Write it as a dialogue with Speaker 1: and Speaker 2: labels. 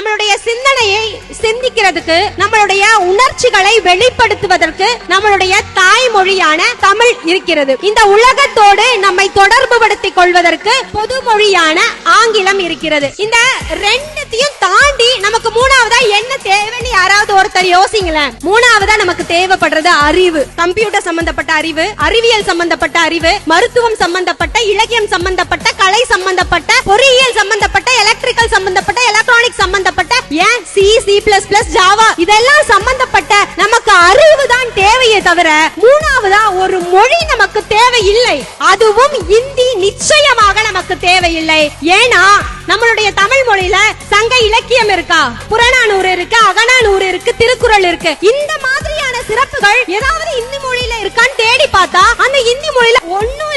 Speaker 1: நம்மளுடைய சிந்தனையை சிந்திக்கிறதுக்கு நம்மளுடைய உணர்ச்சிகளை வெளிப்படுத்துவதற்கு நம்மளுடைய தாய்மொழியான தமிழ் இருக்கிறது. இந்த உலகத்தோடு நம்மை தொடர்பு படுத்திக் கொள்வதற்கு பொது மொழியான ஆங்கிலம் இருக்கிறது. இந்த ரெண்டுத்தையும் தாண்டி நமக்கு மூணாவதா என்ன தேவைன்னு யாராவது ஒருத்தர் யோசிங்களேன். மூணாவதா நமக்கு தேவைப்படுறது அறிவு. கம்ப்யூட்டர் சம்பந்தப்பட்ட அறிவு அறிவியல் சம்பந்தப்பட்ட அறிவு மருத்துவம் சம்பந்தப்பட்ட இலக்கியம் சம்பந்தப்பட்ட கலை சம்பந்தப்பட்ட பொறியியல் சம்பந்தப்பட்ட எலக்ட்ரிக்கல் சம்பந்தப்பட்ட C C plus plus Java இதெல்லாம் சம்பந்தப்பட்ட நமக்கு அறிவு தான் தேவையே தவிர மூணாவதா ஒரு மொழி நமக்கு தேவையில்லை. அதுவும் இந்தி நிச்சயமாக நமக்கு தேவையில்லை. ஏன்னா நம்மளுடைய தமிழ் மொழியில சங்க இலக்கியம் இருக்கா? புறநானூறு இருக்கு அகநானூறு இருக்கு திருக்குறள் இருக்கு. இந்த மாதிரியான சிறப்புகள் ஏதாவது இந்தி மொழியில இருக்கான்னு தேடி பார்த்தா அந்த இந்தி மொழியில ஒன்னும்